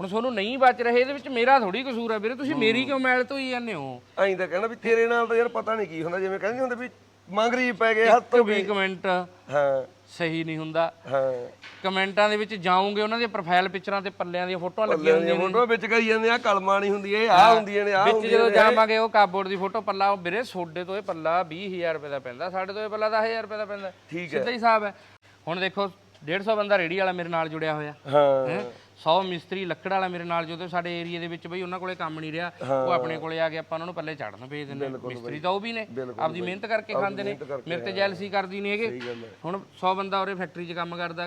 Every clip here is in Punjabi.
ਹੁਣ ਤੁਹਾਨੂੰ ਨਹੀਂ ਬਚ ਰਹੇ ਇਹਦੇ ਵਿੱਚ ਮੇਰਾ ਥੋੜੀ ਕਸੂਰ ਹੈ ਵੀਰੇ। ਤੁਸੀਂ ਮੇਰੀ ਕਿਉਂ ਮੈਲ ਧੋਈ ਜਾਂਦੇ ਹੋ? ਐਂ ਤਾਂ ਕਹਿਣਾ ਵੀ ਤੇਰੇ ਨਾਲ ਤਾਂ ਯਾਰ ਪਤਾ ਨਹੀਂ ਕੀ ਹੁੰਦਾ ਜਿਵੇਂ ਕਹਿੰਦੇ ਹੁੰਦੇ ਵੀ ਮੰਗਰੀ ਪੈ ਗਏ ਹੱਥ ਤੋਂ ਵੀ ਕਮੈਂਟ ਹਾਂ। ਸਹੀ ਨਹੀਂ ਹੁੰਦਾ। ਹਾਂ। ਕਮੈਂਟਾਂ ਦੇ ਵਿੱਚ ਜਾਓਗੇ ਉਹਨਾਂ ਦੀਆਂ ਪ੍ਰੋਫਾਈਲ ਪਿਕਚਰਾਂ ਤੇ ਪੱਲਿਆਂ ਦੀਆਂ ਫੋਟੋਆਂ ਲੱਗੀਆਂ ਹੁੰਦੀਆਂ ਨੇ। ਫੋਟੋ ਵਿੱਚ ਕਹੀ ਜਾਂਦੇ ਆ ਕਲਮਾਂ ਨਹੀਂ ਹੁੰਦੀ ਇਹ ਆ ਹੁੰਦੀਆਂ ਨੇ ਆ ਵਿੱਚ ਜਦੋਂ ਜਾਵਾਂਗੇ ਉਹ ਕਾਬੋਰਡ ਦੀ ਫੋਟੋ ਪੱਲਾ ਉਹ ਵੀਰੇ ਸੋਡੇ ਤੋਂ ਇਹ ਪੱਲਾ 20000 ਰੁਪਏ ਦਾ ਪੈਂਦਾ ਸਾਡੇ ਤੋਂ ਇਹ ਪੱਲਾ 10000 ਰੁਪਏ ਦਾ ਪੈਂਦਾ। ਠੀਕ ਹੈ। ਸਿੱਧਾ ਹੀ ਹਿਸਾਬ ਹੈ। ਹੁਣ ਦੇਖੋ 150 ਬੰਦਾ ਰੇੜੀ ਵਾਲਾ ਮੇਰੇ ਨਾਲ ਜੁੜਿਆ ਹੋਇਆ। ਹੈਂ? 100 ਮਿਸਤਰੀ ਲੱਕੜ ਵਾਲਾ ਮੇਰੇ ਨਾਲ ਜਦੋਂ ਸਾਡੇ ਏਰੀਆ ਦੇ ਵਿੱਚ ਬਈ ਉਹਨਾਂ ਕੋਲੇ ਕੰਮ ਨਹੀਂ ਰਿਹਾ ਉਹ ਆਪਣੇ ਕੋਲੇ ਆ ਕੇ ਆਪਾਂ ਉਹਨਾਂ ਨੂੰ ਪੱਲੇ ਚੜਨ ਭੇਜ ਦਿੰਦੇ। ਮਿਸਤਰੀ ਤਾਂ ਉਹ ਵੀ ਨੇ ਆਪਦੀ ਮਿਹਨਤ ਕਰਕੇ ਖਾਂਦੇ ਨੇ ਮੇਰੇ ਤੇ ਜੈਲਸੀ ਕਰਦੀ ਨਹੀਂ ਹੈਗੇ ਹੁਣ 100 ਬੰਦਾ ਉਹਰੇ ਫੈਕਟਰੀ 'ਚ ਕੰਮ ਕਰਦਾ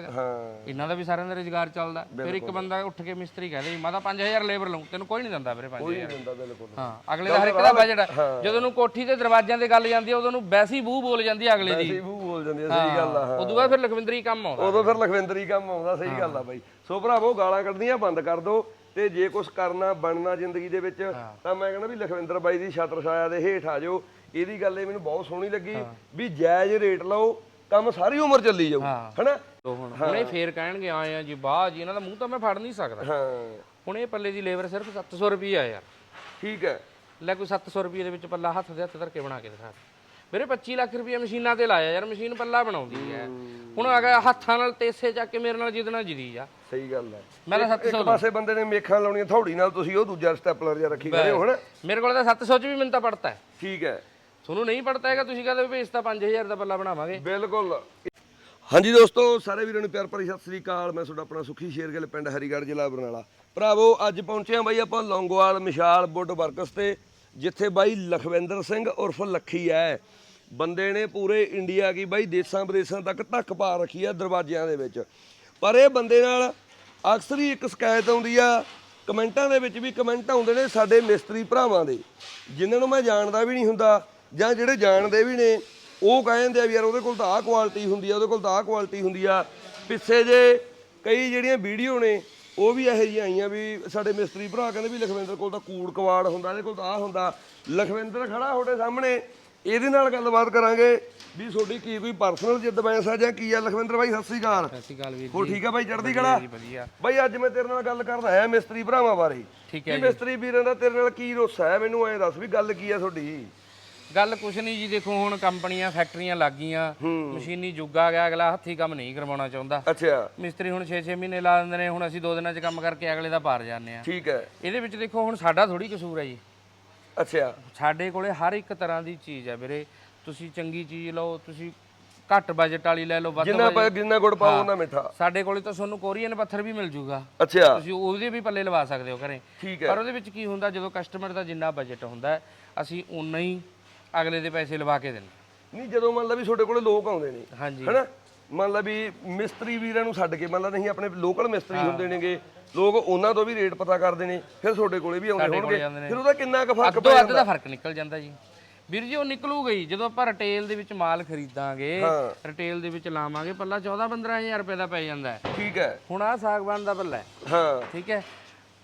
ਇਹਨਾਂ ਦਾ ਵੀ ਸਾਰਿਆਂ ਦਾ ਰੁਜ਼ਗਾਰ ਚੱਲਦਾ। ਫਿਰ ਇੱਕ ਬੰਦਾ ਉੱਠ ਕੇ ਮਿਸਤਰੀ ਕਹਿੰਦੇ ਮੈਂ ਤਾਂ 5000 ਲੇਬਰ ਲਊਂ ਤੈਨੂੰ ਕੋਈ ਨਹੀਂ ਦਿੰਦਾ ਵੀਰੇ 5000 ਦਿੰਦਾ ਬਿਲਕੁਲ। ਹਾਂ ਅਗਲੇ ਦਾ ਹਰ ਇੱਕ ਦਾ ਬਜਟ ਹੈ। ਜਦੋਂ ਨੂੰ ਕੋਠੀ ਤੇ ਦਰਵਾਜ਼ਿਆਂ ਤੇ ਗੱਲ ਜਾਂਦੀ ਹੈ ਉਦੋਂ ਨੂੰ ਵੈਸੀ ਬੂਹ ਬੋਲ ਜਾਂਦੀ ਹੈ ਅਗਲੇ ਦੀ। ਇਹ ਬੂ ਬੋਲ ਜਾਂਦੀ ਸਹੀ ਗੱਲ ਆ ਉਦੋਂ ਬਾਅਦ ਫਿਰ ਲਖਵਿੰਦਰੀ ਕੰਮ ਆਉਂਦਾ। ਉਦੋਂ ਫਿਰ ਲਖਵਿੰਦਰੀ ਕੰਮ ਆਉਂਦਾ ਸਹੀ ਗੱਲ ਆ ਬਾਈ। ਸੋ ਭਰਾਵੋ ਗਾਲਾਂ ਕੱਢਣੀਆਂ ਬੰਦ ਕਰ ਦਿਓ ਤੇ ਜੇ ਕੁਝ ਕਰਨਾ ਬਣਨਾ ਜ਼ਿੰਦਗੀ ਦੇ ਵਿੱਚ ਤਾਂ ਮੈਂ ਕਹਿੰਦਾ ਵੀ ਲਖਵਿੰਦਰ ਬਾਈ ਦੀ ਛਤਰ ਛਾਇਆ ਦੇ ਹੇਠ ਆ ਜਾਓ। ਇਹਦੀ ਗੱਲ ਇਹ ਮੈਨੂੰ ਬਹੁਤ ਸੋਹਣੀ ਲੱਗੀ ਵੀ ਜਾਇਜ਼ ਰੇਟ ਲਓ ਕੰਮ ਸਾਰੀ ਉਮਰ ਚੱਲੀ ਜਾਊ ਹਨਾ? ਹੁਣ ਹੁਣ ਇਹ ਫੇਰ ਕਹਿਣਗੇ ਆਏ ਆ ਜੀ ਬਾਹ ਜੀ ਇਹਨਾਂ ਦਾ ਮੂੰਹ ਤਾਂ ਮੈਂ ਫੜ ਨਹੀਂ ਸਕਦਾ। ਹਾਂ। ਹੁਣ ਇਹ ਪੱਲੇ ਦੀ ਲੇਬਰ ਸਿਰਫ 700 ਰੁਪਏ ਆ। ਯਾਰ ਠੀਕ ਹੈ। ਲੈ ਕੋਈ 700 ਰੁਪਏ ਦੇ ਵਿੱਚ ਪੱਲਾ ਹੱਥ ਦੇ ਹੱਥ ਧਰ ਕੇ ਬਣਾ ਕੇ ਦਿਖਾ ਦੇ। ਮੇਰੇ 25 ਲੱਖ ਰੁਪਏ ਮਸ਼ੀਨਾਂ ਤੇ ਲਾਇਆ ਯਾਰ ਮਸ਼ੀਨ ਪੱਲਾ ਬਣਾਉਂਦੀ ਹੈ। ਹੁਣ ਅਗਰ ਹੱਥਾਂ ਨਾਲ ਤੇਸੇ ਚੱਕ ਕੇ ਮੇਰੇ ਨਾਲ ਜਿੱਦਣਾ ਜਿੱਦੀ ਆ। ਸਹੀ ਗੱਲ ਹੈ ਮੈਂ ਤਾਂ 700 ਇੱਕ ਪਾਸੇ ਬੰਦੇ ਨੇ ਮੇਖਾਂ ਲਾਉਣੀਆਂ ਥੋੜੀ ਨਾਲ ਤੁਸੀਂ ਉਹ ਦੂਜਾ ਸਟੈਪਲਰ ਜਿਹਾ ਰੱਖੀ ਕਰੇ ਹੁਣ ਮੇਰੇ ਕੋਲ ਤਾਂ 700 ਚ ਵੀ ਮੈਨੂੰ ਤਾਂ ਪੜਤਾ। ਹੈ ਠੀਕ ਹੈ ਤੁਹਾਨੂੰ ਨਹੀਂ ਪੜਤਾ ਹੈਗਾ ਤੁਸੀਂ ਕਹਿੰਦੇ ਵੀ ਇਸ ਤਾਂ 5000 ਦਾ ਪੱਲਾ ਬਣਾਵਾਂਗੇ। ਬਿਲਕੁਲ। ਹਾਂਜੀ ਦੋਸਤੋ ਸਾਰੇ ਵੀਰਾਂ ਨੂੰ ਪਿਆਰ ਭਰੀ ਸਤਿ ਸ੍ਰੀ ਅਕਾਲ। ਮੈਂ ਤੁਹਾਡਾ ਆਪਣਾ ਸੁਖੀ ਸ਼ੇਰਗਿੱਲ ਪਿੰਡ ਹਰੀਗੜ੍ਹ ਜ਼ਿਲ੍ਹਾ ਬਰਨਾਲਾ। ਭਰਾਵੋ ਅੱਜ ਪਹੁੰਚੇ ਹਾਂ ਬਾਈ ਆਪਾਂ ਲੌਂਗੋਵਾਲ ਮਿਸ਼ਾਲ ਵੁੱਡ ਵਰਕਸ ਤੇ ਜਿੱਥੇ ਬਾਈ ਲਖਵਿੰਦਰ ਸਿੰਘ ਉਰਫ ਲੱਖੀ ਹੈ। ਬੰਦੇ ਨੇ ਪੂਰੇ ਇੰਡੀਆ ਕੀ ਬਾਈ ਦੇਸਾਂ ਵਿਦੇਸਾਂ ਤੱਕ ਧੱਕ ਪਾ ਰੱਖੀ ਆ ਦਰਵਾਜ਼ਿਆਂ ਦੇ ਵਿੱਚ। ਪਰ ਇਹ ਬੰਦੇ ਨਾਲ ਅਕਸਰ ਹੀ ਇੱਕ ਸ਼ਿਕਾਇਤ ਆਉਂਦੀ ਆ, ਕਮੈਂਟਾਂ ਦੇ ਵਿੱਚ ਵੀ ਕਮੈਂਟ ਆਉਂਦੇ ਨੇ ਸਾਡੇ ਮਿਸਤਰੀ ਭਰਾਵਾਂ ਦੇ, ਜਿਨ੍ਹਾਂ ਨੂੰ ਮੈਂ ਜਾਣਦਾ ਵੀ ਨਹੀਂ ਹੁੰਦਾ ਜਾਂ ਜਿਹੜੇ ਜਾਣਦੇ ਵੀ ਨੇ, ਉਹ ਕਹਿੰਦੇ ਆ ਵੀ ਯਾਰ ਉਹਦੇ ਕੋਲ ਤਾਂ ਆਹ ਕੁਆਲਿਟੀ ਹੁੰਦੀ ਆ, ਉਹਦੇ ਕੋਲ ਤਾਂ ਆਹ ਕੁਆਲਿਟੀ ਹੁੰਦੀ ਆ। ਪਿੱਛੇ ਜੇ ਕਈ ਜਿਹੜੀਆਂ ਵੀਡੀਓ ਨੇ, ਉਹ ਵੀ ਇਹੋ ਜਿਹੀਆਂ ਆਈਆਂ ਵੀ ਸਾਡੇ ਮਿਸਤਰੀ ਭਰਾ ਕਹਿੰਦੇ ਵੀ ਲਖਵਿੰਦਰ ਕੋਲ ਤਾਂ ਕੂੜ ਕਵਾੜ ਹੁੰਦਾ, ਇਹਦੇ ਕੋਲ ਤਾਂ ਆਹ ਹੁੰਦਾ। ਲਖਵਿੰਦਰ ਖੜਾ ਤੁਹਾਡੇ ਸਾਹਮਣੇ ਇਹਦੇ ਨਾਲ ਗੱਲਬਾਤ ਕਰਾਂਗੇ ਵੀ ਤੁਹਾਡੀ ਕੀ ਕੋਈ ਪਰਸਨਲ ਜਿੱਦ ਬੈਂਸ ਆ ਜਾਂ ਕੀ ਆ? ਲਖਵਿੰਦਰ ਬਾਈ ਸਤਿ ਸ੍ਰੀ ਅਕਾਲ। ਸਤਿ ਸ਼੍ਰੀ ਅਕਾਲ ਵੀਰ ਹੋ ਠੀਕ ਆ ਬਾਈ ਚੜ੍ਹਦੀ ਕਲਾ? ਜੀ ਵਧੀਆ। ਬਾਈ ਅੱਜ ਮੈਂ ਤੇਰੇ ਨਾਲ ਗੱਲ ਕਰਦਾ ਹੈ ਮਿਸਤਰੀ ਭਰਾਵਾਂ ਬਾਰੇ। ਠੀਕ ਕੀ ਮਿਸਤਰੀ ਵੀਰਾਂ ਦਾ ਤੇਰੇ ਨਾਲ ਕੀ ਰੋਸਾ ਹੈ ਮੈਨੂੰ ਐਂ ਦੱਸ ਵੀ ਗੱਲ ਕੀ ਆ ਤੁਹਾਡੀ? ਗੱਲ ਕੁਛ ਨਹੀਂ ਜੀ ਦੇਖੋ ਹੁਣ ਕੰਪਨੀਆਂ ਫੈਕਟਰੀਆਂ ਲੱਗ ਗਈਆਂ। ਮਸ਼ੀਨੀ ਯੁੱਗ ਆ ਗਿਆ ਅਗਲਾ ਹੱਥੀ ਕੰਮ ਨਹੀਂ ਕਰਵਾਉਣਾ ਚਾਹੁੰਦਾ। ਅੱਛਾ। ਮਿਸਤਰੀ ਹੁਣ 6-6 ਮਹੀਨੇ ਲਾ ਦਿੰਦੇ ਨੇ ਹੁਣ ਅਸੀਂ 2 ਦਿਨਾਂ 'ਚ ਕੰਮ ਕਰਕੇ ਅਗਲੇ ਦਾ ਪਾਰ ਜਾਂਦੇ ਆ ਠੀਕ ਹੈ। ਇਹਦੇ ਵਿੱਚ ਦੇਖੋ ਹੁਣ ਸਾਡਾ ਥੋੜੀ ਕਸੂਰ ਹੈ ਜੀ। ਅੱਛਾ। ਸਾਡੇ ਕੋਲੇ ਹਰ ਇੱਕ ਤਰ੍ਹਾਂ ਦੀ ਚੀਜ਼ ਹੈ ਵੀਰੇ। ਤੁਸੀਂ ਚੰਗੀ ਚੀਜ਼ ਲਓ ਤੁਸੀਂ ਘੱਟ ਬਜਟ ਵਾਲੀ ਲੈ ਲਓ ਵੱਧ ਜਿੰਨਾ ਪਾ ਜਿੰਨਾ ਗੁੜ ਪਾਓ ਉਹਨਾਂ ਮਿੱਠਾ। ਸਾਡੇ ਕੋਲੇ ਤਾਂ ਤੁਹਾਨੂੰ ਕੋਰੀਅਨ ਪੱਥਰ ਵੀ ਮਿਲ ਜੂਗਾ। ਅੱਛਾ। ਤੁਸੀਂ ਉਹਦੇ ਵੀ ਪੱਲੇ ਲਵਾ ਸਕਦੇ ਹੋ ਘਰੇ। ਠੀਕ ਹੈ। ਪਰ ਉਹਦੇ ਵਿੱਚ ਕੀ ਹੁੰਦਾ ਜਦੋਂ ਕਸਟਮਰ ਦਾ ਜਿੰਨਾ ਬਜਟ ਹੁੰਦਾ ਹੈ, ਅਸੀਂ ਉਨਾ ਹੀ ਅਗਲੇ ਦੇ ਪੈਸੇ ਲਵਾ ਕੇ ਦਿੰਦੇ। ਨਹੀਂ ਜਦੋਂ ਮੰਨ ਲਾ ਵੀ ਤੁਹਾਡੇ ਕੋਲੇ ਲੋਕ ਆਉਂਦੇ ਨੇ ਹਾਂਜੀ। ਹੈਨਾ? ਮੰਨ ਲਾ ਵੀ ਮਿਸਤਰੀ ਵੀਰਾਂ ਨੂੰ ਛੱਡ ਕੇ ਮੰਨ ਲਾ ਨਹੀਂ ਆਪਣੇ ਲੋਕਲ ਮਿਸਤਰੀ ਹੁੰਦੇ ਨੇਗੇ ਲੋਕ ਉਹਨਾਂ ਤੋਂ ਵੀ ਰੇਟ ਪਤਾ ਕਰਦੇ ਨੇ ਫਿਰ ਤੁਹਾਡੇ ਕੋਲੇ ਵੀ ਆਉਂਦੇ ਹੋਣਗੇ। ਫਿਰ ਉਹਦਾ ਕਿੰਨਾ ਕੁ ਫ਼ਰਕ ਅੱਧੋ ਅੱਧ ਦਾ ਫ਼ਰਕ ਨਿਕਲ ਜਾਂਦਾ ਜੀ। ਵੀਰ ਜੀ ਉਹ ਨਿਕਲੂਗਾ ਹੀ ਜਦੋਂ ਆਪਾਂ ਰਿਟੇਲ ਦੇ ਵਿੱਚ ਮਾਲ ਖਰੀਦਾਂਗੇ। ਰਿਟੇਲ ਦੇ ਵਿੱਚ ਲਾਵਾਂਗੇ ਪੱਲਾ 14 15000 ਰੁਪਏ ਦਾ ਪੈ ਜਾਂਦਾ ਹੈ। ਠੀਕ ਹੈ। ਹੁਣ ਆਹ ਸਾਗਵਾਨ ਦਾ ਪੱਲਾ ਹੈ। ਹਾਂ। ਠੀਕ ਹੈ।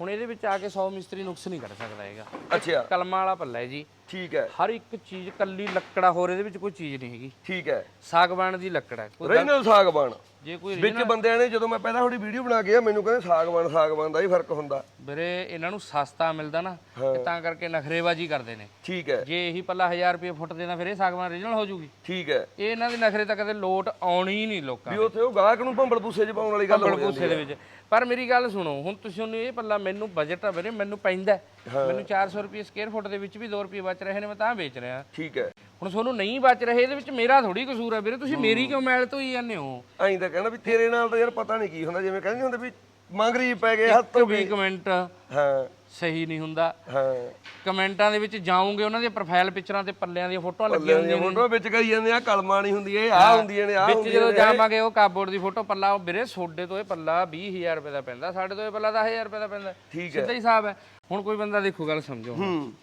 ਹੁਣ ਇਹਦੇ ਵਿੱਚ ਆ ਕੇ 100 ਮਿਸਤਰੀ ਨੁਕਸ ਨਹੀਂ ਕੱਢ ਸਕਦਾ ਹੈਗਾ। ਅੱਛਾ। ਕਲਮਾਂ ਵਾਲਾ ਪੱਲਾ ਹੈ ਜੀ। ਠੀਕ ਹੈ। ਹਰ ਇੱਕ ਚੀਜ਼ ਕੱਲੀ ਲੱਕੜਾ ਹੋਰ ਇਹਦੇ ਵਿੱਚ ਕੋਈ ਚੀਜ਼ ਨਹੀਂ ਹੈਗੀ। ਠੀਕ ਹੈ। ਸਾਗਵਾਨ ਦੀ ਲੱਕੜ ਹੈ। ਕੋਈ ਰੀਨਲ ਸਾਗਬਾਨ ਜੇ ਕੋਈ ਵਿੱਚ ਬੰਦਿਆਂ ਨੇ ਜਦੋਂ ਮੈਂ ਪਹਿਲਾਂ ਤੁਹਾਡੀ ਵੀਡੀਓ ਬਣਾ ਕੇ ਆ ਮੈਨੂੰ ਕਹਿੰਦੇ ਸਾਗਬਾਨ ਸਾਗਬਾਨ ਦਾ ਹੀ ਫ਼ਰਕ ਹੁੰਦਾ। ਵੀਰੇ ਇਹਨਾਂ ਨੂੰ ਸਸਤਾ ਮਿਲਦਾ ਨਾ ਤੇ ਕਰਕੇ ਨਖਰੇਬਾਜ਼ੀ ਕਰਦੇ ਨੇ। ਠੀਕ ਹੈ। ਜੇ ਇਹੀ ਪੱਲਾ 1000 ਰੁਪਏ ਫੁੱਟ ਦੇਣਾ ਫਿਰ ਇਹ ਸਾਗਵਾਨ ਰੀਜਨਲ ਹੋ ਜੂਗੀ। ਠੀਕ ਹੈ। ਇਹ ਇਹਨਾਂ ਦੇ ਨਖਰੇ ਤਾਂ ਕਦੇ ਲੋਟ ਆਉਣੀ ਹੀ ਨਹੀਂ ਲੋਕਾਂ ਵੀ ਉੱਥੇ ਉਹ ਗਾਹਕ ਨੂੰ ਭੰਬਲ ਪੂਸੇ ਚ ਪਾਉਣ ਵਾਲੀ ਗੱਲ ਹੋ ਜਾਂਦੀ ਭੂਸੇ ਦੇ ਵਿੱਚ। ਪਰ ਮੇਰੀ ਗੱਲ ਸੁਣੋ ਹੁਣ ਤੁਸੀਂ ਉਹਨੂੰ ਇਹ ਪੱਲਾ ਮੈਨੂੰ ਬਜਟ ਆ ਵੀਰੇ ਮੈਨੂੰ ਪੈਂਦਾ। ਮੈਨੂੰ 400 ਰੁਪਏ ਸਕੁਅਰ ਫੁੱਟ ਦੇ ਵਿੱਚ ਵੀ 2 ਰੁਪਏ ਬਚ ਰਹੇ ਨੇ ਮੈਂ ਤਾਂ ਵੇਚ ਰਿਹਾ। ਠੀਕ ਹੈ। ਹੁਣ ਤੁਹਾਨੂੰ ਨਹੀਂ ਬਚ ਰਹੇ ਇਹਦੇ ਵਿੱਚ ਮੇਰਾ ਥੋੜੀ ਕਸੂਰ ਹੈ ਵੀਰੇ ਤੁਸੀਂ ਮੇਰੀ ਕਿਉਂ ਮੈਲ ਧੋਈ ਜਾਂਦੇ ਹੋ? ਐਂ ਤਾਂ ਕਹਿਣਾ ਵੀ ਤੇਰੇ ਨਾਲ ਤਾਂ ਯਾਰ ਪਤਾ ਨਹੀਂ ਕੀ ਹੁੰਦਾ ਜਿਵੇਂ ਕਹਿੰਦੇ ਹੁੰਦੇ ਵੀ ਮੰਗਰੀ ਪੈ ਗਏ ਹੱਥ ਵੀ ਕਮੈਂਟ ਹਾਂ। ਸਹੀ ਨਹੀਂ ਹੁੰਦਾ। ਹਾਂ। ਕਮੈਂਟਾਂ ਦੇ ਵਿੱਚ ਜਾਓਗੇ ਉਹਨਾਂ ਦੀਆਂ ਪ੍ਰੋਫਾਈਲ ਪਿਕਚਰਾਂ ਤੇ ਪੱਲਿਆਂ ਦੀਆਂ ਫੋਟੋਆਂ ਲੱਗੀਆਂ ਹੁੰਦੀਆਂ ਨੇ। ਫੋਟੋ ਵਿੱਚ ਕਹੀ ਜਾਂਦੇ ਆ ਕਲਮਾਂ ਨਹੀਂ ਹੁੰਦੀ ਇਹ ਆ ਹੁੰਦੀਆਂ ਨੇ ਆ ਵਿੱਚ ਜਦੋਂ ਜਾਵਾਂਗੇ ਉਹ ਕਾਬੋਰਡ ਦੀ ਫੋਟੋ ਪੱਲਾ ਉਹ ਵੀਰੇ ਸੋਡੇ ਤੋਂ ਇਹ ਪੱਲਾ 20000 ਰੁਪਏ ਦਾ ਪੈਂਦਾ ਸਾਡੇ ਤੋਂ ਇਹ ਪੱਲਾ 10000 ਰੁਪਏ ਦਾ ਪੈਂਦਾ। ਠੀਕ ਸਿੱਧਾ ਹੀ। ਹਿਸਾਬ ਹੈ। ਹੁਣ ਕੋਈ ਬੰਦਾ ਦੇਖੋ ਗੱਲ ਸਮਝੋ ਹੂੰ।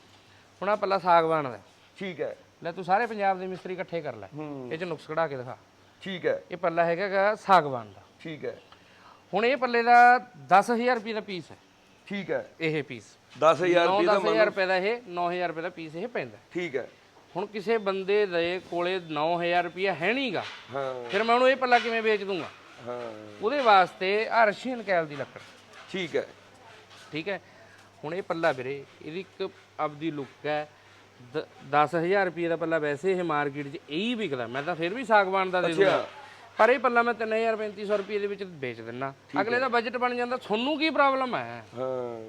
ਹੁਣ ਆ ਪੱਲਾ ਸਾਗਵਾਨ ਦਾ। ਠੀਕ ਹੈ। ਲੈ ਤੂੰ ਸਾਰੇ ਪੰਜਾਬ ਦੇ ਮਿਸਤਰੀ ਇਕੱਠੇ ਕਰ ਲੈ। ਇਹ ਚ ਨੁਕਸ ਕਢਾ ਕੇ ਦਿਖਾ। ਠੀਕ ਹੈ। ਇਹ ਪੱਲਾ ਹੈਗਾ ਗਾ ਸਾਗਵਾਨ ਦਾ। ਠੀਕ ਹੈ। ਹੁਣ ਇਹ ਪੱਲੇ ਦਾ 10000 ਰੁਪਏ ਦਾ ਪੀਸ ਹੈ। ਠੀਕ ਹੈ। ਇਹ ਪੀਸ 10000 ਰੁਪਏ ਦਾ 9-10000 ਰੁਪਏ ਦਾ ਇਹ 9000 ਰੁਪਏ ਦਾ ਪੀਸ ਇਹ ਪੈਂਦਾ। ਠੀਕ ਹੈ। ਹੁਣ ਕਿਸੇ ਬੰਦੇ ਦੇ ਕੋਲੇ 9000 ਰੁਪਏ ਹੈ ਨਹੀਂਗਾ ਹਾਂ। ਫਿਰ ਮੈਂ ਉਹਨੂੰ ਇਹ ਪੱਲਾ ਕਿਵੇਂ ਵੇਚ ਦੂੰਗਾ? ਹਾਂ। ਉਹਦੇ ਵਾਸਤੇ ਆ ਰਸ਼ੀਅਨ ਕੈਲ ਦੀ ਲੱਕੜ। ਠੀਕ ਹੈ। ਠੀਕ ਹੈ। ਹੁਣ ਇਹ ਪੱਲਾ ਵੀਰੇ ਇਹਦੀ ਇੱਕ ਆਪਦੀ ਲੁੱਕ ਹੈ। 10000 ਰੁਪਏ ਦਾ ਪੱਲਾ ਵੈਸੇ ਇਹ ਮਾਰਕੀਟ 'ਚ ਇਹੀ ਵਿਕਦਾ। ਮੈਂ ਤਾਂ ਫਿਰ ਵੀ ਸਾਗਵਾਨ ਦਾ ਦੇ ਦੂੰਗਾ। ਪਰ ਇਹ ਪੱਲਾ ਮੈਂ 3000 3500 ਰੁਪਏ ਦੇ ਵਿੱਚ ਵੇਚ ਦਿੰਨਾ। ਅਗਲੇ ਦਾ ਬਜਟ ਬਣ ਜਾਂਦਾ ਤੁਹਾਨੂੰ ਕੀ ਪ੍ਰੋਬਲਮ ਹੈ? ਹਾਂ।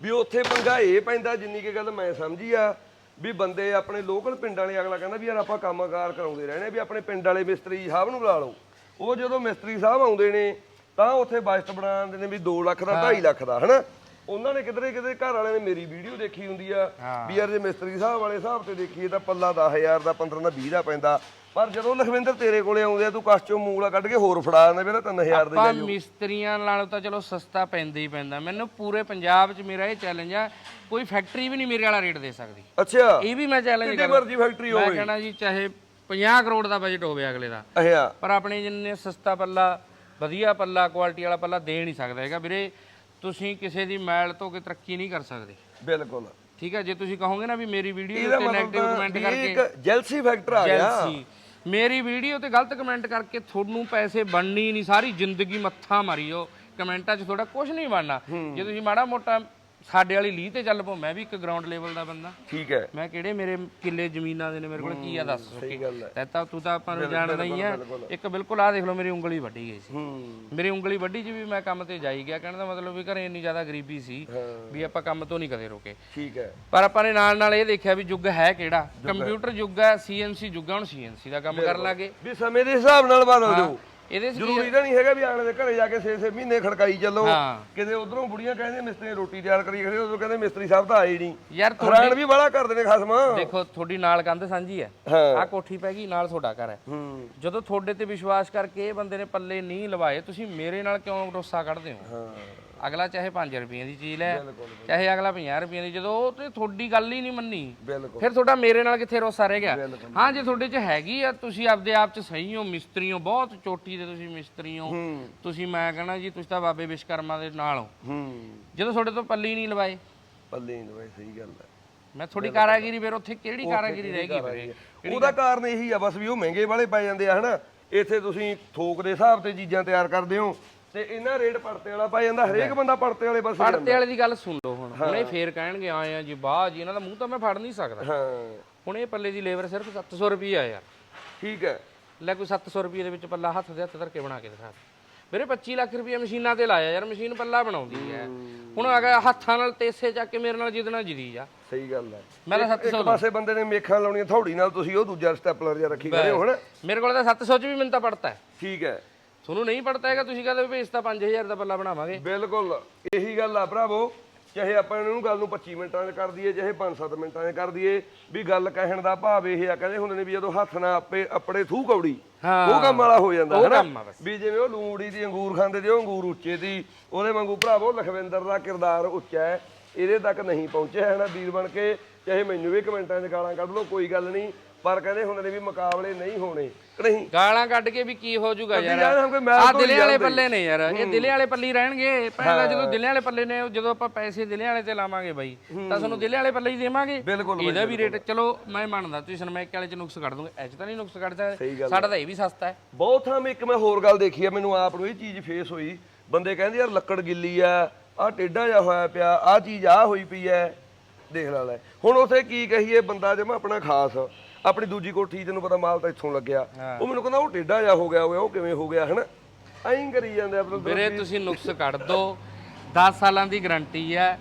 ਵੀ ਉੱਥੇ ਪੰਗਾ ਇਹ ਪੈਂਦਾ ਜਿੰਨੀ ਕੀ ਗੱਲ ਮੈਂ ਸਮਝੀ ਆ ਵੀ ਬੰਦੇ ਆਪਣੇ ਲੋਕਲ ਪਿੰਡਾਂ ਵਾਲੇ ਅਗਲਾ ਕਹਿੰਦਾ ਵੀ ਯਾਰ ਆਪਾਂ ਕੰਮਕਾਰ ਕਰਾਉਂਦੇ ਰਹਿਣੇ ਵੀ ਆਪਣੇ ਪਿੰਡ ਵਾਲੇ ਮਿਸਤਰੀ ਸਾਹਿਬ ਨੂੰ ਬੁਲਾ ਲਓ। ਉਹ ਜਦੋਂ ਮਿਸਤਰੀ ਸਾਹਿਬ ਆਉਂਦੇ ਨੇ ਤਾਂ ਉੱਥੇ ਬਜਟ ਬਣਾਉਂਦੇ ਨੇ ਵੀ 2 ਲੱਖ ਦਾ 2.5 ਲੱਖ ਦਾ ਹਨਾ? ਉਹਨਾਂ ਨੇ ਕਿਧਰੇ ਕਿਧਰੇ ਘਰ ਵਾਲਿਆਂ ਨੇ ਮੇਰੀ ਵੀਡੀਓ ਦੇਖੀ ਹੁੰਦੀ ਆ ਵੀ ਯਾਰ ਜੇ ਮਿਸਤਰੀ ਸਾਹਿਬ ਵਾਲੇ ਹਿਸਾਬ ਤੇ ਦੇਖੀਏ ਤਾਂ ਪੱਲਾ 10000 ਦਾ 15 ਦਾ 20 ਦਾ ਪੈਂਦਾ। ਪਰ ਜਦੋਂ ਲਖਵਿੰਦਰ ਤੇਰੇ ਕੋਲੇ ਆਉਂਦੇ ਆ ਤੂੰ ਕਸ ਚੋਂ ਮੂਲਾ ਕੱਢ ਕੇ ਹੋਰ ਫੜਾ ਦਿੰਦਾ ਵੀ ਨਾ 3000 ਦੇ ਆਪਾਂ ਮਿਸਤਰੀਆਂ ਨਾਲੋਂ ਤਾਂ ਚਲੋ ਸਸਤਾ ਪੈਂਦਾ ਹੀ ਪੈਂਦਾ। ਮੈਨੂੰ ਪੂਰੇ ਪੰਜਾਬ 'ਚ ਮੇਰਾ ਇਹ ਚੈਲੰਜ ਆ ਕੋਈ ਫੈਕਟਰੀ ਵੀ ਨਹੀਂ ਮੇਰੇ ਵਾਲਾ ਰੇਟ ਦੇ ਸਕਦੀ। ਅੱਛਾ। ਇਹ ਵੀ ਮੈਂ ਚੈਲੰਜ ਕਿਤੇ ਮਰਜ਼ੀ ਫੈਕਟਰੀ ਮੈਂ ਹੋਵੇ। ਕਹਿਣਾ ਜੀ ਚਾਹੇ 50 ਕਰੋੜ ਦਾ ਬਜਟ ਹੋਵੇ ਅਗਲੇ ਦਾ। ਅਹਿਆ ਪਰ ਆਪਣੇ ਜਿੰਨੇ ਸਸਤਾ ਪੱਲਾ ਵਧੀਆ ਪੱਲਾ ਕੁਆਲਿਟੀ ਵਾਲਾ ਪੱਲਾ ਦੇ ਨਹੀਂ ਸਕਦਾ ਹੈਗਾ। ਵੀਰੇ ਤੁਸੀਂ ਕਿਸੇ ਦੀ ਮੈਲ ਤੋਂ ਕੇ ਤਰੱਕੀ ਨਹੀਂ ਕਰ ਸਕਦੇ। ਬਿਲਕੁਲ। ਠੀਕ ਹੈ ਜੇ ਤੁਸੀਂ ਕਹੋਗੇ ਨਾ ਵੀ ਮੇਰੀ ਵੀਡੀਓ ਮਤਲਬ ਨੈਗੇਟਿਵ ਤਾਂ ਕਮੈਂਟ ਕਰਕੇ ਇੱਕ ਜੈਲਸੀ ਫੈਕਟਰ ਆ ਗਿਆ। ਜੈਲਸੀ ਮੇਰੀ ਵੀਡੀਓ ਤੇ ਗਲਤ ਕਮੈਂਟ ਕਰਕੇ ਤੁਹਾਨੂੰ ਪੈਸੇ ਬਣਨੀ ਨਹੀਂ ਸਾਰੀ ਜ਼ਿੰਦਗੀ ਮੱਥਾ ਮਾਰੀਓ। ਕਮੈਂਟਾਂ 'ਚ ਤੁਹਾਡਾ ਕੁਝ ਨਹੀਂ ਬਣਨਾ। ਜੇ ਤੁਸੀਂ ਮਾੜਾ ਮੋਟਾ ਸਾਡੇ ਵਾਲੀ ਲੀਹ ਤੇ ਚੱਲ ਪਓ ਮੈਂ ਵੀ ਇੱਕ ਗਰਾਊਂਡ ਲੈਵਲ ਦਾ ਬੰਦਾ। ਠੀਕ ਹੈ। ਮੈਂ ਕਿਹੜੇ ਮੇਰੇ ਕਿੱਲੇ ਜ਼ਮੀਨਾਂ ਦੇ ਨੇ ਮੇਰੇ ਕੋਲ ਕੀ ਆ ਦੱਸ ਸਹੀ ਗੱਲ ਹੈ। ਤੈ ਤਾਂ ਤੂੰ ਤਾਂ ਆਪਾਂ ਨੂੰ ਜਾਣਦਾ ਹੀ ਆ ਇੱਕ ਬਿਲਕੁਲ ਆ ਦੇਖ ਲਓ ਮੇਰੀ ਉਂਗਲੀ ਵੱਢੀ ਗਈ ਸੀ। ਹੂੰ। ਮੇਰੀ ਉਂਗਲੀ ਵੱਢੀ 'ਚ ਵੀ ਮੈਂ ਕੰਮ ਤੇ ਜਾਈ ਗਿਆ ਕਹਿਣ ਦਾ ਮਤਲਬ ਵੀ ਘਰੇ ਇੰਨੀ ਜ਼ਿਆਦਾ ਗਰੀਬੀ ਸੀ ਵੀ ਆਪਾਂ ਕੰਮ ਤੋਂ ਨਹੀਂ ਕਦੇ ਰੋਕੇ। ਠੀਕ ਹੈ। ਪਰ ਆਪਾਂ ਨੇ ਨਾਲ ਨਾਲ ਇਹ ਦੇਖਿਆ ਵੀ ਯੁੱਗ ਹੈ ਕਿਹੜਾ? ਕੰਪਿਊਟਰ ਯੁੱਗ ਹੈ ਸੀਐਨਸੀ ਯੁੱਗ ਹੈ ਹੁਣ ਸੀਐਨਸੀ ਦਾ ਕੰਮ ਕਰਨ ਲੱਗੇ। ਵੀ ਸਮੇਂ ਦੇ ਹਿਸਾਬ ਨਾਲ ਬਦਲ ਦਿਓ ਇਹਦੇ 'ਚ ਜ਼ਰੂਰੀ ਤਾਂ ਨਹੀਂ ਹੈਗਾ ਵੀ ਆਣੇ ਦੇ ਘਰੇ ਜਾ ਕੇ 6-6 ਮਹੀਨੇ ਖੜਕਾਈ ਚੱਲੋ। ਹਾਂ। ਕਿਤੇ ਉਧਰੋਂ ਬੁੜੀਆਂ ਕਹਿੰਦੇ ਮਿਸਤਰੀ ਨੇ ਰੋਟੀ ਤਿਆਰ ਕਰੀ ਖੜੇ ਉਧਰੋਂ ਕਹਿੰਦੇ ਮਿਸਤਰੀ ਸਾਹਿਬ ਤਾਂ ਆਏ ਹੀ ਨਹੀਂ। ਯਾਰ ਹੈਰਾਨ ਵੀ ਬੜਾ ਕਰਦੇ ਨੇ ਖਸਮ। ਦੇਖੋ ਤੁਹਾਡੀ ਨਾਲ ਕੰਧ ਸਾਂਝੀ ਹੈ। ਹਾਂ। ਆ ਕੋਠੀ ਪੈ ਗਈ ਨਾਲ ਤੁਹਾਡਾ ਘਰ ਹੈ। ਹੂੰ। ਜਦੋਂ ਤੁਹਾਡੇ ਤੇ ਵਿਸ਼ਵਾਸ ਕਰਕੇ ਇਹ ਬੰਦੇ ਨੇ ਪੱਲੇ ਨਹੀਂ ਲਵਾਏ ਤੁਸੀਂ ਮੇਰੇ ਨਾਲ ਕਿਉਂ ਰੋਸਾ ਕੱਢਦੇ ਹੋ? ਹਾਂ। ਅਗਲਾ ਚਾਹੇ 5 ਰੁਪਏ ਦੀ ਚੀਜ਼ ਲੈ ਚਾਹੇ ਅਗਲਾ 50 ਰੁਪਏ ਦੀ ਜਦੋਂ ਉਹ ਤੇ ਤੁਹਾਡੀ ਗੱਲ ਹੀ ਨਹੀਂ ਮੰਨੀ। ਫਿਰ ਤੁਹਾਡਾ ਮੇਰੇ ਨਾਲ ਕਿੱਥੇ ਰੋਸਾ ਰਹਿ ਗਿਆ? ਹਾਂ ਜੇ ਤੁਹਾਡੇ 'ਚ ਹੈਗੀ ਆ ਤੁਸੀਂ ਆਪਦੇ ਆਪ 'ਚ ਸਹੀ ਹੋ ਮਿਸਤਰੀ ਹੋ ਬਹੁਤ ਚੋਟੀ ਦੇ ਤੁਸੀਂ ਮਿਸਤਰੀ ਹੋ। ਤੁਸੀਂ ਮੈਂ ਕਹਣਾ ਜੀ ਤੁਸੀਂ ਤਾਂ ਬਾਬੇ ਵਿਸ਼ਕਰਮਾ ਦੇ ਨਾਲ ਹੋ। ਜਦੋਂ ਤੁਹਾਡੇ ਤੋਂ ਪੱਲੀ ਨਹੀਂ ਲਵਾਏ? ਪੱਲੇ ਨਹੀਂ ਦਵਾਈ ਸਹੀ ਗੱਲ ਹੈ। ਮੈਂ ਤੁਹਾਡੀ ਕਾਰਾਗੀਰੀ ਫਿਰ ਉੱਥੇ ਕਿਹੜੀ ਕਾਰਾਗੀਰੀ ਰਹਿ ਗਈ ਵੀਰੇ ਉਹਦਾ ਕਾਰਨ ਇਹੀ ਆ ਬਸ ਵੀ ਉਹ ਮਹਿੰਗੇ ਵਾਲੇ ਪੈ ਜਾਂਦੇ ਆ ਹਨਾ। ਇੱਥੇ ਤੁਸੀਂ ਥੋਕ ਦੇ ਹਿਸਾਬ ਤੇ ਚੀਜ਼ਾਂ ਤਿਆਰ ਕਰਦੇ ਹੋ ਤੇ ਇਹਨਾਂ ਰੇਟ ਪੜਤੇ ਵਾਲਾ ਪੈ ਜਾਂਦਾ ਹਰੇਕ ਬੰਦਾ ਪੜਤੇ ਵਾਲੇ ਬਸ ਪੜਤੇ ਵਾਲੇ ਦੀ ਗੱਲ ਸੁਣ ਲਓ ਹੁਣ ਹੁਣ ਫੇਰ ਕਹਿਣਗੇ ਆਏ ਆ ਜੀ ਬਾਹ ਜੀ ਇਹਨਾਂ ਦਾ ਮੂੰਹ ਤਾਂ ਮੈਂ ਫੜ ਨਹੀਂ ਸਕਦਾ। ਹਾਂ। ਹੁਣ ਇਹ ਪੱਲੇ ਦੀ ਲੇਬਰ ਸਿਰਫ 700 ਰੁਪਏ ਆ ਯਾਰ। ਠੀਕ ਹੈ। ਲੈ ਕੋਈ 700 ਰੁਪਏ ਦੇ ਵਿੱਚ ਪੱਲਾ ਹੱਥ ਦੇ ਹੱਥ ਧਰ ਕੇ ਬਣਾ ਕੇ ਦਿਖਾ ਮੇਰੇ 25 ਲੱਖ ਰੁਪਏ ਮਸ਼ੀਨਾਂ ਤੇ ਲਾਇਆ ਯਾਰ ਮਸ਼ੀਨ ਪੱਲਾ ਬਣਾਉਂਦੀ ਹੈ। ਹੁਣ ਅਗਰ ਹੱਥਾਂ ਨਾਲ ਤੇਸੇ ਚੱਕ ਕੇ ਮੇਰੇ ਨਾਲ ਜਿੱਦਣਾ ਜਿੱਦੀ ਜਾ ਸਹੀ ਗੱਲ ਹੈ। ਮੈਂ ਤਾਂ 700 ਇੱਕ ਪਾਸੇ ਬੰਦੇ ਨੇ ਮੇਖਾਂ ਲਾਉਣੀਆਂ ਥੋੜੀ ਨਾਲ ਤੁਸੀਂ ਉਹ ਦੂਜਾ ਸਟੈਪਲਰ ਜਿਹਾ ਰੱਖੀ ਖੜੇ ਹੋ ਹਨਾ ਮੇਰੇ ਕੋਲ ਤਾਂ 700 ਚ ਵੀ ਮੈਨੂੰ ਤਾਂ ਪੜਤਾ ਠੀਕ ਹੈ। ਤੁਹਾਨੂੰ ਨਹੀਂ ਪੜਤਾ ਹੈਗਾ ਤੁਸੀਂ ਕਹਿੰਦੇ ਵੀ ਇਸ ਤਾਂ 5000 ਦਾ ਪੱਲਾ ਬਣਾਵਾਂਗੇ। ਬਿਲਕੁਲ ਇਹੀ ਗੱਲ ਆ ਭਰਾਵੋ ਚਾਹੇ ਆਪਾਂ ਇਹਨਾਂ ਨੂੰ ਗੱਲ ਨੂੰ 25 ਮਿੰਟਾਂ 'ਚ ਕਰ ਦਈਏ ਚਾਹੇ 5-7 ਮਿੰਟਾਂ 'ਚ ਕਰ ਦਈਏ ਵੀ ਗੱਲ ਕਹਿਣ ਦਾ ਭਾਵ ਇਹ ਆ ਕਹਿੰਦੇ ਹੁੰਦੇ ਨੇ ਵੀ ਜਦੋਂ ਹੱਥ ਨਾਲ ਆਪੇ ਆਪਣੇ ਥੂ ਕੌੜੀ ਹਾਂ। ਉਹ ਕੰਮ ਵਾਲਾ ਹੋ ਜਾਂਦਾ ਆ ਬਸ। ਵੀ ਜਿਵੇਂ ਉਹ ਲੂੜੀ ਦੀ ਅੰਗੂਰ ਖਾਂਦੇ ਤੇ ਉਹ ਅੰਗੂਰ ਉੱਚੇ ਦੀ ਉਹਦੇ ਵਾਂਗੂ ਭਰਾਵੋ ਲਖਵਿੰਦਰ ਦਾ ਕਿਰਦਾਰ ਉੱਚਾ ਹੈ ਇਹਦੇ ਤੱਕ ਨਹੀਂ ਪਹੁੰਚਿਆ ਹੈ ਨਾ ਵੀਰ ਬਣ ਕੇ ਚਾਹੇ ਮੈਨੂੰ ਵੀ ਕਮੈਂਟਾਂ 'ਚ ਗਾਲਾਂ ਕੱਢ ਲਓ ਕੋਈ ਗੱਲ ਨਹੀਂ ਪਰ ਕਹਿੰਦੇ ਹੁੰਦੇ ਨੇ ਵੀ ਮੁਕਾਬਲੇ ਨਹੀਂ ਹੋਣੇ ਕਿ ਨਹੀਂ? ਗਾਲਾਂ ਕੱਢ ਕੇ ਵੀ ਕੀ ਹੋ ਜਾਊਗਾ ਯਾਰ। ਯਾਰ ਹਮ ਕੋਈ ਮੈਚ ਆ ਤੋਂ ਦਿਲੇ ਵਾਲੇ। ਪੱਲੇ ਨੇ ਯਾਰ। ਇਹ ਦਿਲੇ ਵਾਲੇ ਪੱਲੇ ਰਹਿਣਗੇ। ਪਹਿਲਾਂ ਜਦੋਂ ਦਿਲੇ ਵਾਲੇ ਪੱਲੇ ਨੇ ਜਦੋਂ ਆਪਾਂ ਪੈਸੇ ਦਿਲੇ ਵਾਲੇ ਤੇ ਲਾਵਾਂਗੇ ਬਾਈ ਤਾਂ ਤੁਹਾਨੂੰ ਦਿਲੇ ਵਾਲੇ ਪੱਲੇ ਹੀ ਦੇਵਾਂਗੇ। ਇਹਦਾ ਵੀ ਰੇਟ ਚਲੋ ਮੈਂ ਮੰਨਦਾ ਤੁਸੀਂ ਸਨਮੈਕ ਵਾਲੇ ਚ ਨੁਕਸ ਕੱਢ ਦੋਗੇ। ਐਚ ਤਾਂ ਨਹੀਂ ਨੁਕਸ ਕੱਢ ਸਕਦੇ। ਸਾਡਾ ਤਾਂ ਇਹ ਵੀ ਸਸਤਾ ਹੈ। ਬਹੁਤ ਥਾਂ ਮੈਂ ਇੱਕ ਮੈਂ ਹੋਰ ਗੱਲ ਦੇਖੀ ਆ ਮੈਨੂੰ ਆਪ ਨੂੰ ਇਹ ਚੀਜ਼ ਫੇਸ ਹੋਈ। ਬੰਦੇ ਕਹਿੰਦੇ ਯਾਰ ਲੱਕੜ ਗਿੱਲੀ ਆ ਆ ਟੇਢਾ ਜਿਹਾ ਹੋਇਆ ਪਿਆ ਆ ਚੀਜ਼ ਆ ਹੋਈ ਪਈ ਐ ਦੇਖ ਲਾ ਲੈ। ਹੁਣ ਉਥੇ ਕੀ ਕਹੀਏ ਬੰਦਾ ਜਮਾ ਆਪਣਾ ਖਾਸ। ਆਪਣੀ ਦੂਜੀ ਕੋਠੀ ਤੈਨੂੰ ਪਤਾ ਮਾਲ ਤਾਂ ਇੱਥੋਂ ਲੱਗਿਆ। ਉਹ ਮੈਨੂੰ ਕਹਿੰਦਾ ਉਹ ਟੇਢਾ ਜਿਹਾ ਹੋ ਗਿਆ ਹੋਇਆ ਉਹ ਕਿਵੇਂ ਹੋ ਗਿਆ ਹਨਾ? ਐਂ ਕਰੀ ਜਾਂਦੇ ਆ ਮਤਲਬ ਵੀਰੇ ਤੁਸੀਂ ਨੁਕਸ ਕੱਢ ਦੋ। 10 ਸਾਲਾਂ ਦੀ ਗਾਰੰਟੀ ਹੈ।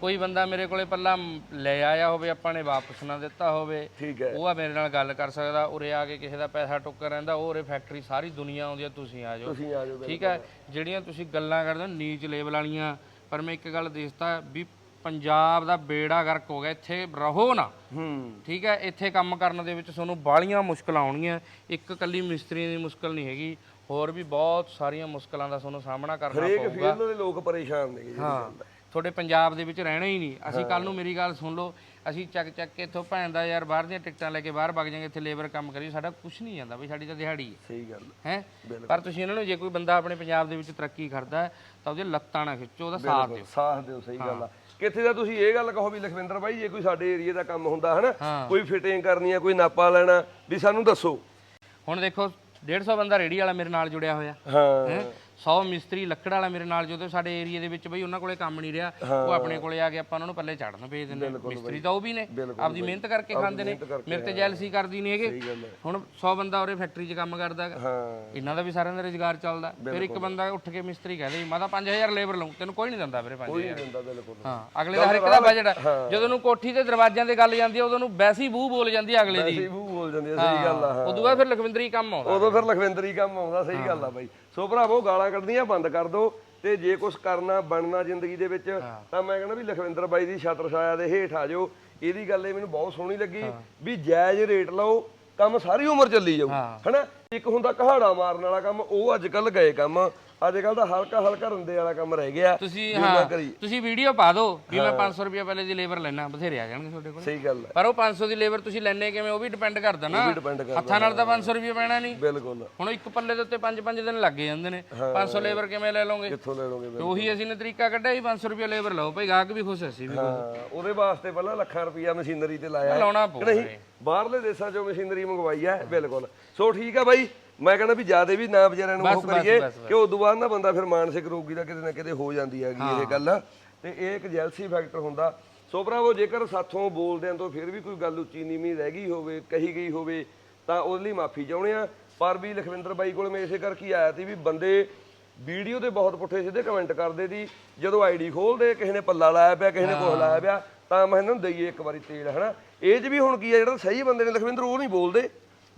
ਕੋਈ ਬੰਦਾ ਮੇਰੇ ਕੋਲੇ ਪੱਲਾ ਲੈ ਆਇਆ ਹੋਵੇ ਆਪਾਂ ਨੇ ਵਾਪਸ ਨਾ ਦਿੱਤਾ ਹੋਵੇ। ਠੀਕ ਹੈ। ਉਹ ਆ ਮੇਰੇ ਨਾਲ ਗੱਲ ਕਰ ਸਕਦਾ ਉਰੇ ਆ ਕੇ ਕਿਸੇ ਦਾ ਪੈਸਾ ਟੁੱਕਰ ਰਹਿੰਦਾ ਉਹ ਉਰੇ ਫੈਕਟਰੀ ਸਾਰੀ ਦੁਨੀਆ ਆਉਂਦੀ ਆ ਤੁਸੀਂ ਆ ਜਾਓ। ਤੁਸੀਂ ਆ ਜਾਓ ਠੀਕ ਹੈ? ਜਿਹੜੀਆਂ ਤੁਸੀਂ ਗੱਲਾਂ ਕਰਦੇ ਹੋ ਨੀਚ ਲੇਵਲ ਵਾਲੀਆਂ ਪਰ ਮੈਂ ਇੱਕ ਗੱਲ ਦੇਖਤਾ ਵੀ ਪੰਜਾਬ ਦਾ ਬੇੜਾ ਗਰਕ ਹੋ ਗਿਆ ਇੱਥੇ ਰਹੋ ਨਾ। ਹੂੰ। ਠੀਕ ਹੈ ਇੱਥੇ ਕੰਮ ਕਰਨ ਦੇ ਵਿੱਚ ਤੁਹਾਨੂੰ ਬਾਲੀਆਂ ਮੁਸ਼ਕਲਾਂ ਆਉਣਗੀਆਂ। ਇੱਕ ਕੱਲੀ ਮਿਸਤਰੀ ਦੀ ਮੁਸ਼ਕਲ ਨਹੀਂ ਹੈਗੀ ਹੋਰ ਵੀ ਬਹੁਤ ਸਾਰੀਆਂ ਮੁਸ਼ਕਲਾਂ ਦਾ ਤੁਹਾਨੂੰ ਸਾਹਮਣਾ ਕਰਨਾ ਹਰੇਕ ਪਊਗਾ। ਫੀਲਡ ਦੇ ਲੋਕ ਪਰੇਸ਼ਾਨ ਨੇ ਜੀ ਹਾਂ ਤੁਹਾਡੇ ਪੰਜਾਬ ਦੇ ਵਿੱਚ ਰਹਿਣਾ ਹੀ ਨਹੀਂ। ਅਸੀਂ ਕੱਲ ਨੂੰ ਮੇਰੀ ਗੱਲ ਸੁਣ ਲਓ ਅਸੀਂ ਚੱਕ ਚੱਕ ਕੇ ਇੱਥੋਂ ਭੈਣ ਦਾ ਯਾਰ ਬਾਹਰ ਦੀਆਂ ਟਿਕਟਾਂ ਲੈ ਕੇ ਬਾਹਰ ਵਗ ਜਾਾਂਗੇ ਇੱਥੇ ਲੇਬਰ ਕੰਮ ਕਰੀ ਸਾਡਾ ਕੁਝ ਨਹੀਂ ਜਾਂਦਾ ਬਈ ਸਾਡੀ ਤਾਂ ਦਿਹਾੜੀ ਹੈ। ਸਹੀ ਗੱਲ ਹੈ। ਪਰ ਤੁਸੀਂ ਇਹਨਾਂ ਨੂੰ ਜੇ ਕੋਈ ਬੰਦਾ ਆਪਣੇ ਪੰਜਾਬ ਦੇ ਵਿੱਚ ਤਰੱਕੀ ਕਰਦਾ ਤਾਂ ਉਹਦੇ ਲੱਤਾਂ ਨਾ ਖਿੱਚੋ ਉਹਦਾ ਸਾਥ ਦਿਓ। ਸਾਥ ਦਿਓ ਸਹੀ ਗੱਲ ਆ। ਕਿੱਥੇ ਦਾ ਤੁਸੀਂ ਇਹ ਗੱਲ ਕਹੋ ਵੀ ਲਖਵਿੰਦਰ ਬਾਈ ਜੇ ਕੋਈ ਸਾਡੇ ਏਰੀਆ ਦਾ ਕੰਮ ਹੁੰਦਾ ਹਨਾ ਹਾਂ। ਕੋਈ ਫਿਟਿੰਗ ਕਰਨੀ ਆ ਕੋਈ ਨਾਪਾ ਲੈਣਾ ਵੀ ਸਾਨੂੰ ਦੱਸੋ। ਹੁਣ ਦੇਖੋ 150 ਬੰਦਾ ਰੇੜੀ ਵਾਲਾ ਮੇਰੇ ਨਾਲ ਜੁੜਿਆ ਹੋਇਆ। ਹਾਂ। ਹੈ? 100 ਮਿਸਤਰੀ ਲੱਕੜ ਵਾਲਾ ਮੇਰੇ ਨਾਲ ਜਦੋਂ ਸਾਡੇ ਏਰੀਆ ਦੇ ਵਿੱਚ ਬਈ ਉਹਨਾਂ ਕੋਲੇ ਕੰਮ ਨਹੀਂ ਰਿਹਾ ਉਹ ਆਪਣੇ ਕੋਲੇ ਆ ਕੇ ਆਪਾਂ ਉਹਨਾਂ ਨੂੰ ਪੱਲੇ ਚੜਨ ਭੇਜ ਦਿੰਦੇ। ਮਿਸਤਰੀ ਤਾਂ ਉਹ ਵੀ ਨੇ ਆਪਦੀ ਮਿਹਨਤ ਕਰਕੇ ਖਾਂਦੇ ਨੇ। ਮੇਰੇ ਤੇ ਜੈਲਸੀ ਕਰਦੀ ਨਹੀਂ ਹੈਗੇ। ਹੁਣ 100 ਬੰਦਾ ਉਹਰੇ ਫੈਕਟਰੀ 'ਚ ਕੰਮ ਕਰਦਾ ਇਹਨਾਂ ਦਾ ਵੀ ਸਾਰਿਆਂ ਦਾ ਰੁਜ਼ਗਾਰ ਚੱਲਦਾ। ਫਿਰ ਇੱਕ ਬੰਦਾ ਉੱਠ ਕੇ ਮਿਸਤਰੀ ਕਹਦੇ ਮੈਂ ਤਾਂ 5000 ਲੇਬਰ ਲਊਂ ਤੈਨੂੰ ਕੋਈ ਨਹੀਂ ਦਿੰਦਾ ਵੀਰੇ 5000 ਦਿੰਦਾ ਬਿਲਕੁਲ। ਹਾਂ ਅਗਲੇ ਦਾ ਹਰ ਇੱਕ ਦਾ ਬਜਟ ਜਦੋਂ ਨੂੰ ਕੋਠੀ ਤੇ ਦਰਵਾਜ਼ਿਆਂ ਤੇ ਗੱਲ ਜਾਂਦੀ ਹੈ ਉਦੋਂ ਨੂੰ ਵੈਸੀ ਬੂਹ ਬੋਲ ਜਾਂਦੀ ਹੈ ਅਗਲੇ ਦੀ। ਅਸੀਂ ਮੂੰਹ ਬੋਲ ਜਾਂਦੇ ਆ ਸਹੀ ਗੱਲ ਆ ਉਦੋਂ ਬਾਅਦ ਫਿਰ ਲਖਵਿੰਦਰੀ ਕੰਮ ਆਉਂਦਾ। ਉਦੋਂ ਫਿਰ ਲਖਵਿੰਦਰੀ ਕੰਮ ਆਉਂਦਾ ਸਹੀ ਗੱਲ ਆ ਬਾਈ। ਸੋ ਭਰਾਵੋ ਗਾਲਾਂ ਕੱਢਣੀਆਂ ਬੰਦ ਕਰ ਦਿਓ ਤੇ ਜੇ ਕੁਝ ਕਰਨਾ ਬਣਨਾ ਜ਼ਿੰਦਗੀ ਦੇ ਵਿੱਚ ਤਾਂ ਮੈਂ ਕਹਿੰਦਾ ਵੀ ਲਖਵਿੰਦਰ ਬਾਈ ਦੀ ਛਤਰ ਛਾਇਆ ਦੇ ਹੇਠ ਆ ਜਾਓ। ਇਹਦੀ ਗੱਲ ਇਹ ਮੈਨੂੰ ਬਹੁਤ ਸੋਹਣੀ ਲੱਗੀ ਵੀ ਜਾਇਜ਼ ਰੇਟ ਲਓ ਕੰਮ ਸਾਰੀ ਉਮਰ ਚੱਲੀ ਜਾਊ ਹਨਾ? ਇੱਕ ਹੁੰਦਾ ਕਹਾੜਾ ਮਾਰਨ ਵਾਲਾ ਕੰਮ ਉਹ ਅੱਜ ਕੱਲ ਗਏ ਕੰਮ। ਅੱਜ ਕੱਲ ਤਾਂ ਹਲਕਾ ਹਲਕਾ ਰੰਦੇ ਵਾਲਾ ਕੰਮ ਰਹਿ ਗਿਆ। ਤੁਸੀਂ ਵੀ ਨਾ ਹਾਂ ਕਰੀ। ਤੁਸੀਂ ਵੀਡੀਓ ਪਾ ਦਿਓ। ਵੀ ਮੈਂ 500 ਰੁਪਏ ਪਹਿਲੇ ਦੀ ਲੇਬਰ ਲੈਣਾ ਬਥੇਰੇ ਆ ਜਾਣਗੇ ਤੁਹਾਡੇ ਕੋਲ। ਸਹੀ ਗੱਲ ਹੈ। ਪਰ ਉਹ 500 ਦੀ ਲੇਬਰ ਤੁਸੀਂ ਲੈਣੇ ਕਿਵੇਂ ਉਹ ਵੀ ਡਿਪੈਂਡ ਕਰਦਾ ਨਾ। ਕਰਦਾ ਹੱਥਾਂ ਨਾਲ ਤਾਂ 500 ਰੁਪਏ ਪੈਣਾ ਨਹੀਂ। ਬਿਲਕੁਲ। ਹੁਣ ਇੱਕ ਪੱਲੇ ਦੇ ਉੱਤੇ 5-5 ਦਿਨ ਲੱਗ ਜਾਂਦੇ ਨੇ। 500 ਲੇਬਰ ਕਿਵੇਂ ਲੈ ਲਓਗੇ? ਕਿੱਥੋਂ ਲੈ ਲਓਗੇ ਤੇ ਉਹੀ ਅਸੀਂ ਨੇ ਤਰੀਕਾ ਕੱਢਿਆ ਸੀ 500 ਰੁਪਏ ਲੇਬਰ ਲਓ। ਭਾਈ ਗਾਹਕ ਵੀ ਖੁਸ਼ ਅਸੀਂ ਵੀ ਹਾਂ। ਉਹਦੇ ਵਾਸਤੇ ਪਹਿਲਾਂ ਲੱਖਾਂ ਰੁਪਈਆ ਮਸ਼ੀਨਰੀ ਤੇ ਲਾਇਆ। ਹੈ। ਲਾਉਣਾ ਪਊ ਕਿ ਨਹੀਂ? ਬਾਹਰਲੇ ਦੇਸ਼ਾਂ ਚੋਂ ਮਸ਼ੀਨਰੀ ਮੰਗਵਾਈ ਹੈ ਬਿਲਕੁਲ। ਸੋ ਠੀਕ ਆ ਬਾਈ। ਮੈਂ ਕਹਿੰਦਾ ਵੀ ਜਿਆਦੇ ਵੀ ਨਾ ਵਿਚਾਰਿਆਂ ਨੂੰ ਉਹ ਕਰੀਏ ਕਿ ਉਦੋਂ ਬਾਅਦ ਨਾ ਬੰਦਾ ਫਿਰ ਮਾਨਸਿਕ ਰੋਗੀ ਦਾ ਕਿਤੇ ਨਾ ਕਿਤੇ ਹੋ ਜਾਂਦੀ ਹੈਗੀ ਇਹ ਗੱਲ। ਤੇ ਇਹ ਇੱਕ ਜੈਲਸੀ ਫੈਕਟਰ ਹੁੰਦਾ। ਸੋ ਭਰਾਵੋ ਜੇਕਰ ਸਾਥੋਂ ਬੋਲਦਿਆਂ ਤੋਂ ਫਿਰ ਵੀ ਕੋਈ ਗੱਲ ਉੱਚੀ ਨੀਵੀਂ ਰਹਿ ਗਈ ਹੋਵੇ ਕਹੀ ਗਈ ਹੋਵੇ ਤਾਂ ਉਹਦੇ ਲਈ ਮਾਫੀ ਚਾਹੁੰਦੇ ਆ। ਪਰ ਵੀ ਲਖਵਿੰਦਰ ਬਾਈ ਕੋਲ ਮੈਂ ਇਸੇ ਕਰਕੇ ਆਇਆ ਸੀ ਵੀ ਬੰਦੇ ਵੀਡੀਓ ਤੇ ਬਹੁਤ ਪੁੱਠੇ ਸਿੱਧੇ ਕਮੈਂਟ ਕਰਦੇ ਦੀ ਜਦੋਂ ਆਈਡੀ ਖੋਲਦੇ ਕਿਸੇ ਨੇ ਪੱਲਾ ਲਾਇਆ ਪਿਆ ਕਿਸੇ ਨੇ ਕੁਛ ਲਾਇਆ ਪਿਆ ਤਾਂ ਮੈਂ ਇਹਨਾਂ ਨੂੰ ਦਈਏ ਇੱਕ ਵਾਰੀ ਤੇਲ ਹਨਾ? ਇਹ 'ਚ ਵੀ ਹੁਣ ਕੀ ਆ ਜਿਹੜਾ ਸਹੀ ਬੰਦੇ ਨੇ ਲਖਵਿੰਦਰ ਉਹ ਨਹੀਂ ਬੋਲਦੇ।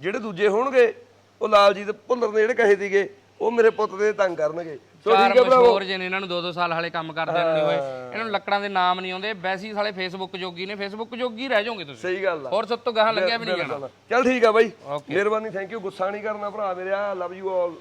ਜਿਹੜੇ ਦੂਜੇ ਹੋਣਗੇ ਉਹ ਲਾਲਜੀਤ ਭੁੱਲਰ ਨੇ ਜਿਹੜੇ ਕਹੇ ਸੀਗੇ ਉਹ ਮੇਰੇ ਪੁੱਤ ਦੇ ਤੰਗ ਕਰਨਗੇ। ਸੋ ਚਾਰ ਠੀਕ ਹੈ ਭਰਾਵੋ। ਮਸ਼ਹੂਰ ਜਿਹਨੇ ਇਹਨਾਂ ਨੂੰ 2-2 ਸਾਲ ਹਾਲੇ ਕੰਮ ਕਰਦੇ ਨੂੰ ਨਹੀਂ ਹੋਏ ਇਹਨਾਂ ਨੂੰ ਲੱਕੜਾਂ ਦੇ ਨਾਮ ਨਹੀਂ ਆਉਂਦੇ। ਵੈਸੇ ਸਾਲੇ ਫੇਸਬੁੱਕ ਜੋਗੀ ਨੇ। ਫੇਸਬੁੱਕ ਜੋਗੀ ਰਹਿ ਜਾਓਗੇ ਤੁਸੀਂ। ਸਹੀ ਗੱਲ ਆ। ਹੋਰ ਸਭ ਤੋਂ ਗਾਹਾਂ ਲੱਗਿਆ ਵੀ ਨਹੀਂ ਜਾਣਾ। ਚੱਲ ਠੀਕ ਆ ਬਾਈ। ਮਿਹਰਬਾਨੀ ਥੈਂਕ ਯੂ ਗੁੱਸਾ ਨਹੀਂ ਕਰਨਾ ਭਰਾ ਮੇਰੇ। ਆ ਲਵ ਯੂ ਆਲ